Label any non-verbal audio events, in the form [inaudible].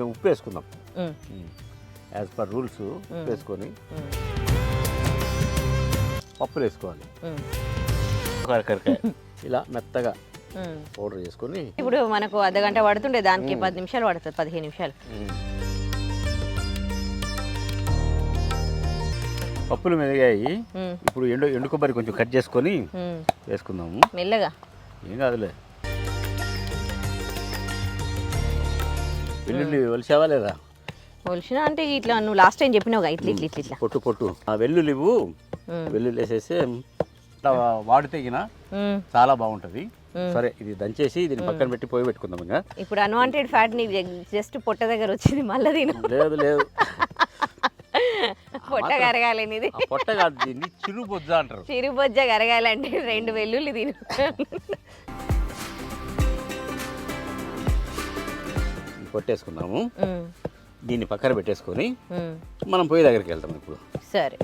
కొంచెం ఉప్పు వేసుకుందాం. యాజ్ పర్ రూల్స్ ఉప్పు వేసుకొని పప్పులు వేసుకోవాలి. కరకరకాయ. [laughs] ఇలా మెత్తగా. పౌడర్ చేసుకొని ఇప్పుడు మనకు అర్ధగంట పడుతుండే దానికి పది నిమిషాలు పడుతుంది పదిహేను నిమిషాలు. పప్పులు మెదిగాయి ఇప్పుడు ఎండు ఎండు కొబ్బరి కొంచెం కట్ చేసుకొని. వేసుకుందాము. మెల్లగా. ఏం కాదులే. వెల్లుల్లి ఒలిసావా లేదా? ఒలిసిన అంటే ఇట్లా నువ్వు లాస్ట్ టైం చెప్పినావు ఇట్లా ఇట్లా ఇట్లా పొట్టు పొట్టు. ఆ వెల్లుల్లి ఇవ్వు వెల్లుల్లి వేసేసి ఇట్లా వాడితే. చాలా బాగుంటుంది. సరే ఇది దంచేసి దీన్ని పక్కన పెట్టి పోయి పెట్టుకుందాం ఇంకా. ఇప్పుడు అన్వాంటెడ్ ఫ్యాట్ నీ జస్ట్ పొట్ట దగ్గర వచ్చింది మళ్ళీ తిను. లేదు లేదు. పొట్ట కరగాలి పొట్ట కాదు దీన్ని చిరు బొజ్జ అంటారు. చిరుబొజ్జ కరగాలంటే రెండు వెల్లుల్లి తిను. కొట్టేసుకుందాము. ఉమ్, దీన్ని పక్కన పెట్టేసుకొని. మనం పోయి దగ్గరికి వెళ్తాం ఇప్పుడు. సరే.